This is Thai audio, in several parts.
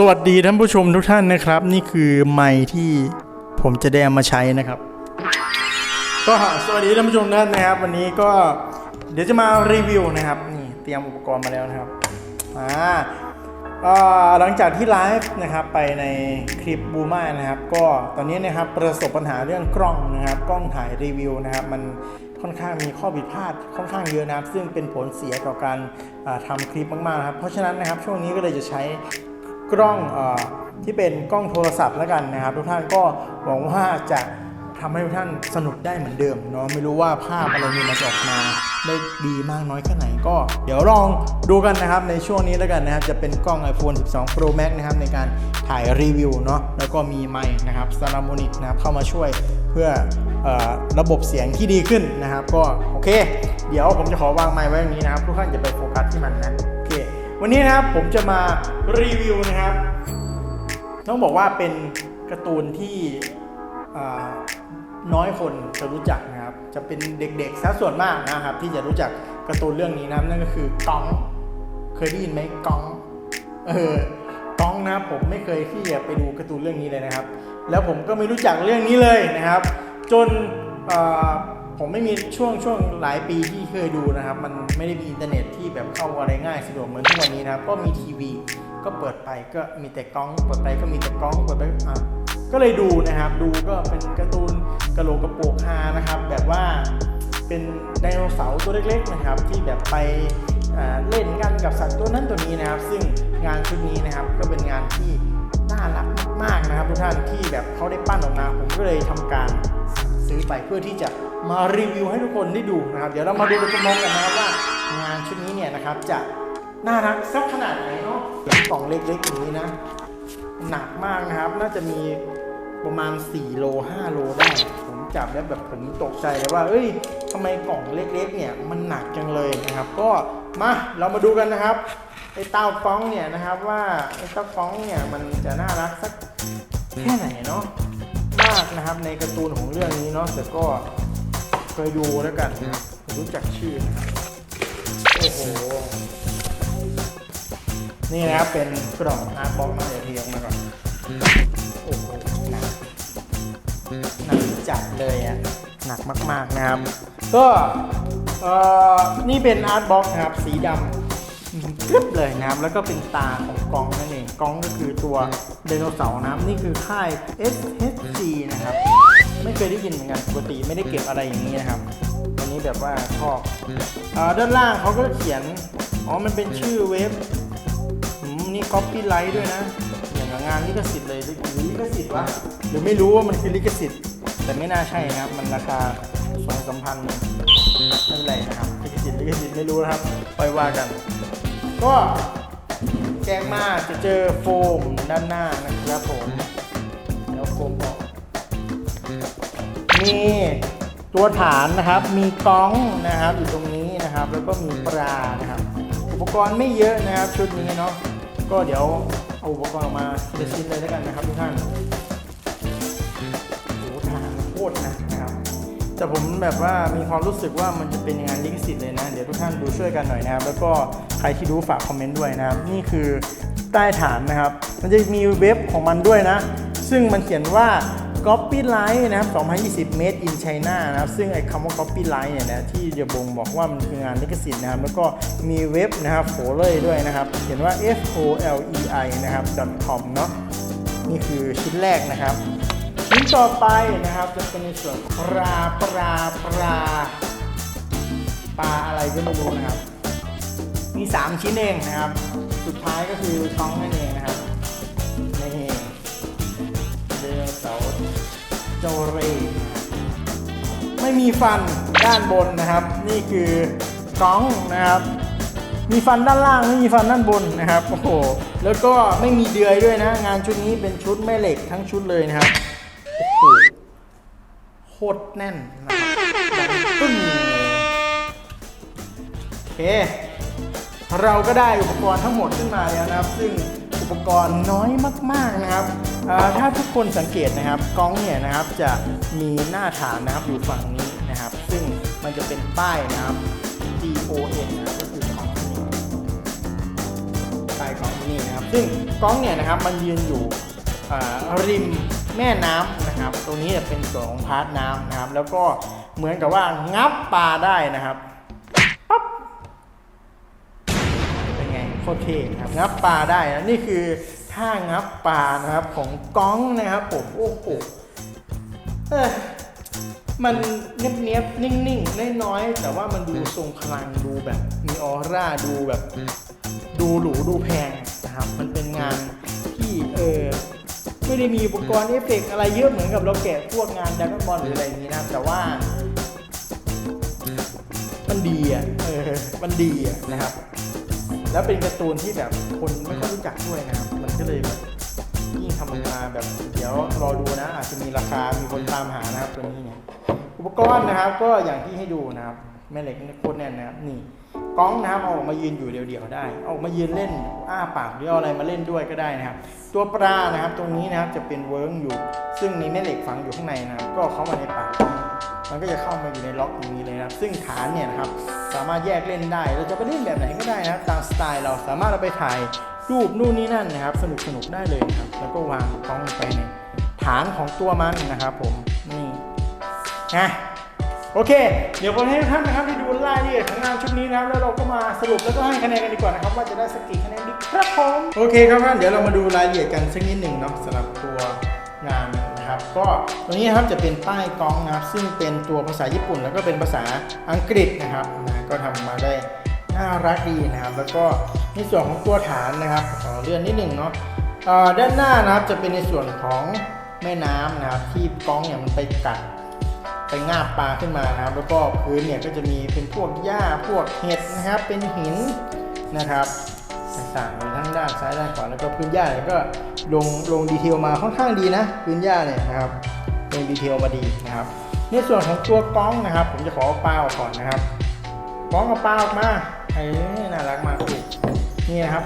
สวัสดีท่านผู้ชมทุกท่านนะครับ นี่คือไมค์ที่ผมจะได้เอามาใช้นะครับ ก็สวัสดีท่านผู้ชมทุกท่านนะครับ วันนี้ก็เดี๋ยวจะมารีวิวนะครับนี่เตรียมอุปกรณ์มาแล้วนะครับอ่าหลังจากที่ไลฟ์นะครับไปในคลิปบูมานะครับ ก็ตอนนี้นะครับประสบปัญหาเรื่องกล้องนะครับ กล้องถ่ายรีวิวนะครับ มันค่อนข้างมีข้อผิดพลาดค่อนข้างเยอะนะครับ ซึ่งเป็นผลเสียต่อการอ่าทำคลิปมากๆนะครับ เพราะฉะนั้นนะครับช่วงนี้ก็เลยจะใช้ กล้องอที่เป็นกล้องโทรศัพท์แล้วกันนะครับ ทุกท่านก็หวังว่าจะทำให้ทุกท่านสนุกได้เหมือนเดิมเนาะไม่รู้ว่าภาพอะไรมีมันออกมาได้ดีมากน้อยแค่ไหนก็ เดี๋ยวลองดูกันนะครับในช่วงนี้แล้วกันนะครับ จะเป็นกล้อง iPhone 12 Pro Max นะครับในการถ่ายรีวิวเนาะแล้วก็มีไมค์นะครับ s a r a m o n i c นะครับเข้ามาช่วยเพื่ออระบบเสียงที่ดีขึ้นนะครับ ก็โอเค เดี๋ยวผมจะขอวางไมค์ไว้อย่างนี้นะครับทุกท่านจะไปโฟกัสที่มันนะ วันนี้นะครับผมจะมารีวิวนะครับ ต้องบอกว่าเป็นการ์ตูนที่น้อยคนจะรู้จักนะครับ จะเป็นเด็กๆซะส่วนมากนะครับ ที่จะรู้จักการ์ตูนเรื่องนี้นะนั่นก็คือก้อง เคยได้ยินไหมก้อง เออก้องนะผมไม่เคยที่จะไปดูการ์ตูนเรื่องนี้เลยนะครับ แล้วผมก็ไม่รู้จักเรื่องนี้เลยนะครับ จนอ ผมไม่มีช่วงช่วงหลายปีที่เคยดูนะครับ มันไม่ได้มีอินเทอร์เน็ตที่แบบเข้าอะไรง่ายสะดวกเหมือนทุกวันนี้นะครับก็มีทีวี ก็เปิดไปก็มีแต่กล้อง เปิดไปก็มีแต่กล้องเปิดไปอะก็เลยดูนะครับ ดูก็เป็นการ์ตูนกระโหลกกระโปกฮานะครับ แบบว่าเป็นไดโนเสาร์ตัวเล็กๆนะครับ ที่แบบไปเล่นกันกับสัตว์ตัวนั้นตัวนี้นะครับ ซึ่งงานชุดนี้นะครับก็เป็นงานที่น่ารักมากๆนะครับทุกท่านที่แบบเขาได้ปั้นออกมา ผมก็เลยทำการ ซื้อไปเพื่อที่จะมารีวิวให้ทุกคนได้ดูนะครับ เดี๋ยวเรามาดูกันจำลองกันนะครับว่างานชุดนี้เนี่ยนะครับจะน่ารักสักขนาดไหนเนาะกล่องเล็กๆอย่างนี้นะ หนักมากนะครับ น่าจะมีประมาณ 4 โล 5 โลได้ ผมจับแล้วแบบผมตกใจเลยว่า เอ้ยทำไมกล่องเล็กๆ เนี่ยมันหนักจังเลยนะครับ ก็มาเรามาดูกันนะครับไอ้เต้าก้องเนี่ยนะครับว่าไอ้เต้าก้องเนี่ยมันจะน่ารักสักแค่ไหนเนาะากนะครับในการ์ตูนของเรื่องนี้เนาะแต่ก็เคยดูแล้วกันนะครับรู้จักชื่อนะครับโอ้โหนี่นะครับเป็นกล่องอาร์ตบ็อกมาเดี๋ยวทีออกมาก่อนโอ้โหหนักหนักจัดเลยอะหนักมาก ๆนะครับ ก็เอ่อนี่เป็นอาร์ตบ็อกนะครับสีดำกรึบเลยนะครับแล้วก็เป็นตาของกองนั่นเอง กองก็คือตัวไดโนเสาร์นะครับนี่คือค่าย SHG นะครับ ไม่เคยได้ยินเหมือนกันปกติไม่ได้เก็บอะไรอย่างนี้นะครับวันนี้แบบว่าชอบอด้านล่างเขาก็เขียน อ๋อ มันเป็นชื่อเว็บนี่ก๊อปปี้ไลท์ด้วยนะ อย่างงานลิขสิทธิ์เลยหรือลิขสิทธิ์วะหรือไม่รู้ว่ามันคือลิขสิทธิ์ แต่ไม่น่าใช่นะครับ มันราคาสองสามพันไม่เป็นไรนะครับลิขสิทธิ์ลิขสิทธิ์ไม่รู้นะครับไปว่ากัน ก็ แกงมาจะเจอโฟมด้านหน้านะครับผม แล้วโฟมออกมีตัวฐานนะครับ มีก้องนะครับอยู่ตรงนี้นะครับ แล้วก็มีปลานะครับ อุปกรณ์ไม่เยอะนะครับชุดนี้เนาะ ก็เดี๋ยวเอาอุปกรณ์ออกมาทีละชิ้นเลยแล้วกันนะครับทุกท่านโอ้โหทหารโคตรนักนะครับ แต่ผมแบบว่ามีความรู้สึกว่ามันจะเป็นงานลิขสิทธิ์เลยนะ เดี๋ยวทุกท่านดูช่วยกันหน่อยนะครับ แล้วก็ ใครที่รู้ฝากคอมเมนต์ด้วยนะครับ นี่คือใต้ฐานนะครับ มันจะมีเว็บของมันด้วยนะ ซึ่งมันเขียนว่า Copyright นะครับ 2020 Made in China นะครับ ซึ่งไอ้คำว่า Copyright เนี่ยนะที่จะบ่งบอกว่ามันคืองานลิขสิทธิ์นะครับ แล้วก็มีเว็บนะครับโฟลเลยด้วยนะครับ เขียนว่า f o l e i นะครับ .com เนาะนี่คือชิ้นแรกนะครับ ชิ้นต่อไปนะครับ จะเป็นในส่วนปลาปลาปลาปลาอะไรก็ไม่รู้นะครับ มี 3 ชิ้นเองนะครับ สุดท้ายก็คือท้องนั่นเองนะครับ นี่เดโนเสาโจเรนะครับไม่มีฟันด้านบนนะครับ นี่คือกล้องนะครับ มีฟันด้านล่างไม่มีฟันด้านบนนะครับโอ้โหแล้วก็ไม่มีเดือยด้วยนะ งานชุดนี้เป็นชุดแม่เหล็กทั้งชุดเลยนะครับโอ้โหโคตรแน่นนะครับดังปึ้งเลยโอเค เราก็ได้อุปกรณ์ทั้งหมดขึ้นมาแล้วนะครับ ซึ่งอุปกรณ์น้อยมากๆนะครับถ้าทุกคนสังเกตนะครับกล้องเนี่ยนะครับจะมีหน้าฐานนะครับอยู่ฝั่งนี้นะครับ ซึ่งมันจะเป็นป้ายนะครับ G O N นะครับก็คือของนี่ป้ายของนี่นะครับ ซึ่งกล้องเนี่ยนะครับมันยืนอยู่ริมแม่น้ำนะครับ ตรงนี้เนี่ยเป็นส่วนของพาร์ทน้ำนะครับ แล้วก็เหมือนกับว่างับปลาได้นะครับเป็นไงโค ตรเท่ครับงับปลาได้นะนี่คือท่างับปลานะครับของก้องนะครับผมโอ้โหมันเนียบเนียบนิ่งๆน้อยๆแต่ว่ามันดูทรงพลังดูแบบมีออร่าดูแบบ ดูหรูดูแพงนะครับ มันเป็นงานที่เออไม่ได้มีอุปกรณ์เอฟเฟกอะไรเยอะเหมือนกับเราแกะพวกงานดักบอลหรืออะไรนี้นะแต่ว่ามันดีอะเออมันดีอะนะครับ แล้วเป็นการ์ตูนที่แบบคนไม่ค่อยรู้จักด้วยนะครับมันก็เลยแบบยิ่งทำออกมาแบบเดี๋ยวรอดูนะ อาจจะมีราคามีคนตามหานะครับตัวนี้เนี่ยอุปกรณ์นะครับก็อย่างที่ให้ดูนะครับแม่เหล็กนี่โคตรแน่นนะครับนี่กล้องนะครับเอาออกมายืนอยู่เดี่ยวๆได้เอาออกมายืนเล่นอ้าปากหรืออะไรมาเล่นด้วยก็ได้นะครับ ตัวปลานะครับตรงนี้นะครับจะเป็นเวิร์กอยู่ ซึ่งมีแม่เหล็กฝังอยู่ข้างในนะครับก็เข้ามาในปาก มันก็จะเข้ามาอยู่ในล็อกอย่างนี้เลยนะครับ ซึ่งฐานเนี่ยนะครับสามารถแยกเล่นได้ เราจะไปเล่นแบบไหนก็ได้นะครับ ตามสไตล์เราสามารถเอาไปถ่ายรูปนู่นนี่นั่นนะครับ สนุกสนุกได้เลยนะครับ แล้วก็วางกล้องไปในฐานของตัวมันนะครับ ผมนี่นะโอเค เดี๋ยวผมให้ท่านนะครับได้ดูรายละเอียดของงานชุดนี้นะครับ แล้วเราก็มาสรุปแล้วก็ให้คะแนนกันดีกว่านะครับ ว่าจะได้สักกี่คะแนนดีครับผม โอเคครับท่าน เดี๋ยวเรามาดูรายละเอียดกันสักนิดหนึ่งเนาะสำหรับ นะครับก็ตัวนี้นะครับจะเป็นป้ายกล้องนะครับซึ่งเป็นตัวภาษาญี่ปุ่น แล้วก็เป็นภาษาอังกฤษนะครับนะก็ทำมาได้น่ารักดีนะครับ แล้วก็ในส่วนของตัวฐานนะครับขอเลื่อนนิดหนึ่งเนาะด้านหน้านะครับจะเป็นในส่วนของแม่น้ำนะครับที่กล้องเนี่ยมันไปกัดไปงาบปลาขึ้นมานะครับ แล้วก็พื้นเนี่ยก็จะมีเป็นพวกหญ้าพวกเห็ดนะครับเป็นหินนะครับ ต่างๆทั้งด้านซ้ายด้านขวาแล้วก็พื้นหญ้าเนี่ยก็ลงลงดีเทลมาค่อนข้างดีนะ พื้นหญ้าเนี่ยนะครับลงดีเทลมาดีนะครับ ในส่วนของตัวกล้องนะครับ ผมจะขอเปลาออกก่อนนะครับกล้องเอาปลาออกมาเอ้น่ารักมากลูกนี่นะครับ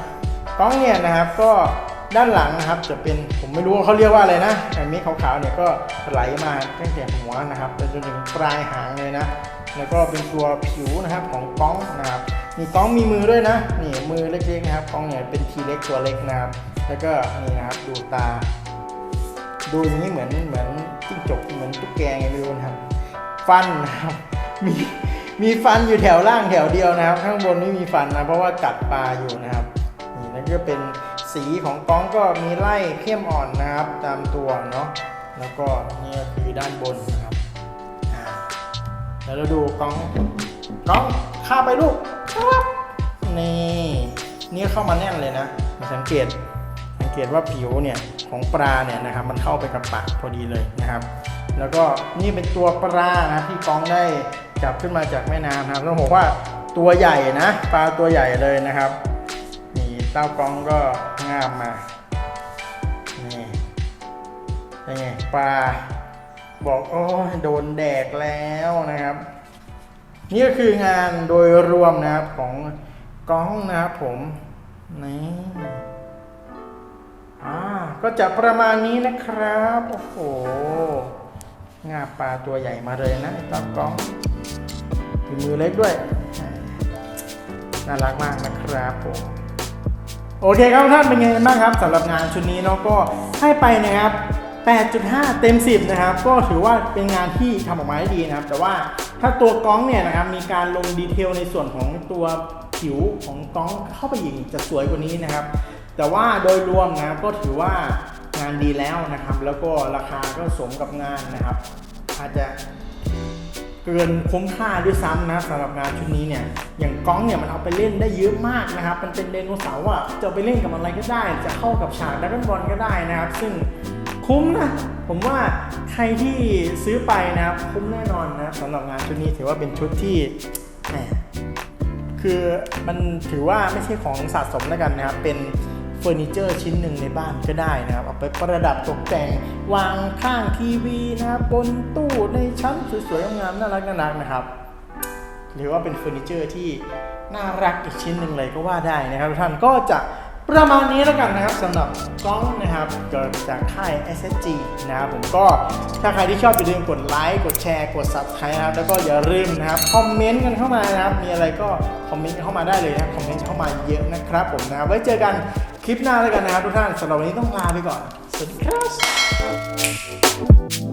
กล้องเนี่ยนะครับก็ด้านหลังนะครับจะเป็นผมไม่รู้ว่าเขาเรียกว่าอะไรนะไอ้เม็ดขาวๆเนี่ยก็ไหลมาตั้งแต่หัวนะครับไปจนถึงปลายหางเลยนะ แล้วก็เป็นตัวผิวนะครับของกล้องนะครับ มีกล้องมีมือด้วยนะนี่มือเล็กๆนะครับกล้องเนี่ยเป็นทีเล็กตัวเล็กนะครับแล้วก็นี่นะครับดูตา ดูอย่างนี้เหมือนเหมือนจิ้งจกเหมือนตุ๊กแกไงไม่รู้นะครับ ฟันนะครับมีมีฟันอยู่แถวล่างแถวเดียวนะครับ ข้างบนไม่มีฟันนะเพราะว่ากัดปลาอยู่นะครับนี่แล้วก็เป็นสีของกล้องก็มีไล่เข้มอ่อนนะครับ ตามตัวเนาะแล้วก็นี่ก็คือด้านบนนะครับแล้วเราดูกล้องกล้องข้าไปลูก นี่นี่เข้ามาแน่นเลยนะสังเกตสังเกตว่าผิวเนี่ยของปลาเนี่ยนะครับมันเข้าไปกับปากพอดีเลยนะครับ แล้วก็นี่เป็นตัวปลานะที่กองได้จับขึ้นมาจากแม่น้ำนะครับต้องบอกว่าตัวใหญ่นะปลาตัวใหญ่เลยนะครับนี่เต้ากองก็งามมานี่เป็นไงปลาบอกโอ้โดนแดกแล้วนะครับ นี่ก็คืองานโดยรวมนะครับของกล้องนะครับผมนี่อ่าก็จะประมาณนี้นะครับโอ้โหงาปลาตัวใหญ่มาเลยนะไอ้ตากล้องมีมือเล็กด้วยน่ารักมากนะครับผมโอเคครับท่านเป็นไงบ้างครับสำหรับงานชุดนี้เนาะก็ให้ไปนะครับ 8.5 เต็ม 10 นะครับ ก็ถือว่าเป็นงานที่ทำออกมาได้ดีนะครับ แต่ว่า ถ้าตัวกล้องเนี่ยนะครับมีการลงดีเทลในส่วนของตัวผิวของกล้องเข้าไปอีกจะสวยกว่านี้นะครับ แต่ว่าโดยรวมนะครับก็ถือว่างานดีแล้วนะครับ แล้วก็ราคาก็สมกับงานนะครับ อาจจะเกินคุ้มค่าด้วยซ้ำนะสำหรับงานชุดนี้เนี่ยอย่างก้องเนี่ยมันเอาไปเล่นได้เยอะมากนะครับ มันเป็นไดโนเสาร์อะจะไปเล่นกับอะไรก็ได้ จะเข้ากับฉากดักบอลก็ได้นะครับ ซึ่ง คุ้มนะ ผมว่าใครที่ซื้อไปนะคุ้มแน่นอนนะสำหรับงานชุดนี้ถือว่าเป็นชุดที่แหมคือมันถือว่าไม่ใช่ของสะสมแล้วกันนะครับ เป็นเฟอร์นิเจอร์ชิ้นหนึ่งในบ้านก็ได้นะครับ เอาไปประดับตกแต่งวางข้างทีวีนะครับบนตู้ในชั้นสวยๆงามๆน่ารักน่ารักนะครับ หรือว่าเป็นเฟอร์นิเจอร์ที่น่ารักอีกชิ้นหนึ่งเลยก็ว่าได้นะครับท่านก็จะ ประมาณนี้แล้วกันนะครับสำหรับกล้องนะครับเกิดจากค่าย SSG นะครับผมก็ถ้าใครที่ชอบอย่าลืมกดไลค์กดแชร์กด subscribe นะครับแล้วก็อย่าลืมนะครับคอมเมนต์กันเข้ามานะครับมีอะไรก็คอมเมนต์เข้ามาได้เลยนะครับคอมเมนต์เข้ามาเยอะนะครับผมนะครับไว้เจอกันคลิปหน้าแล้วกันนะครับทุกท่านสำหรับวันนี้ต้องลาไปก่อนสวัสดีครับ